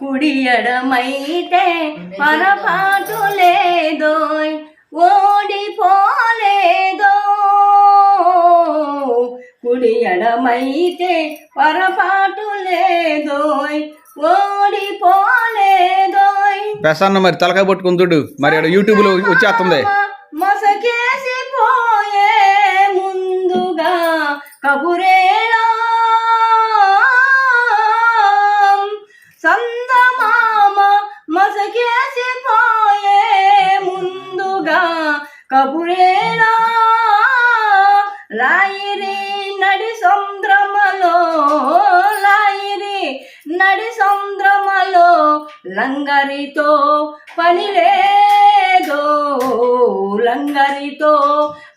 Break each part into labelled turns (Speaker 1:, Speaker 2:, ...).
Speaker 1: కుడియడమైతే పొరపాటు లేదోయ్ ఓడిపోలేదో కుడియడమైతే పొరపాటు లేదోయ్ ఓడిపోలేదోయ్.
Speaker 2: ప్రసన్న మరి తలకాయ పట్టుకుందుడు మరి ఆడ యూట్యూబ్లో వచ్చేస్తుంది.
Speaker 1: మసకేసిపోయే ముందుగా కబురేనా? లాయిరి నడి సంద్రమలో లాయిరి నడి సంద్రమలో లంగరితో పని లేదో లంగరితో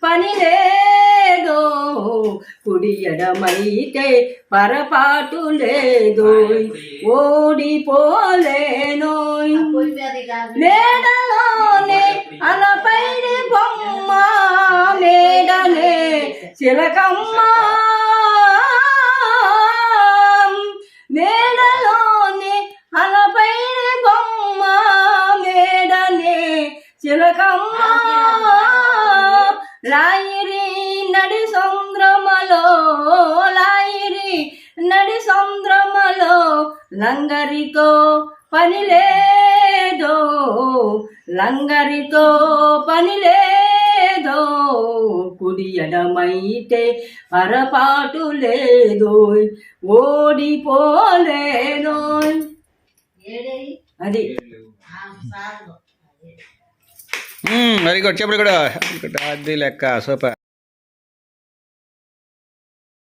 Speaker 1: పని లేదో కుడి ఎడమైతే పరపాటు లేదు. ఓడిపోలేనోయ్ మేడలోనే అలపైడి బొమ్మ మేడలే చిలకమ్మ. మేడలోనే అలపైడి బొమ్మ మేడలే చిలకమ్మ. లాయిరి నడి సముద్రమలో లాయిరి నడి సముద్రమలో లంగరితో పని లేదో లంగరితో పని లేదో కుడి ఎడమైతే పరపాటు లేదు ఓడిపోలేను అది.
Speaker 2: Very good. చెప్పడు కూడా. అది లెక్క. సూపర్.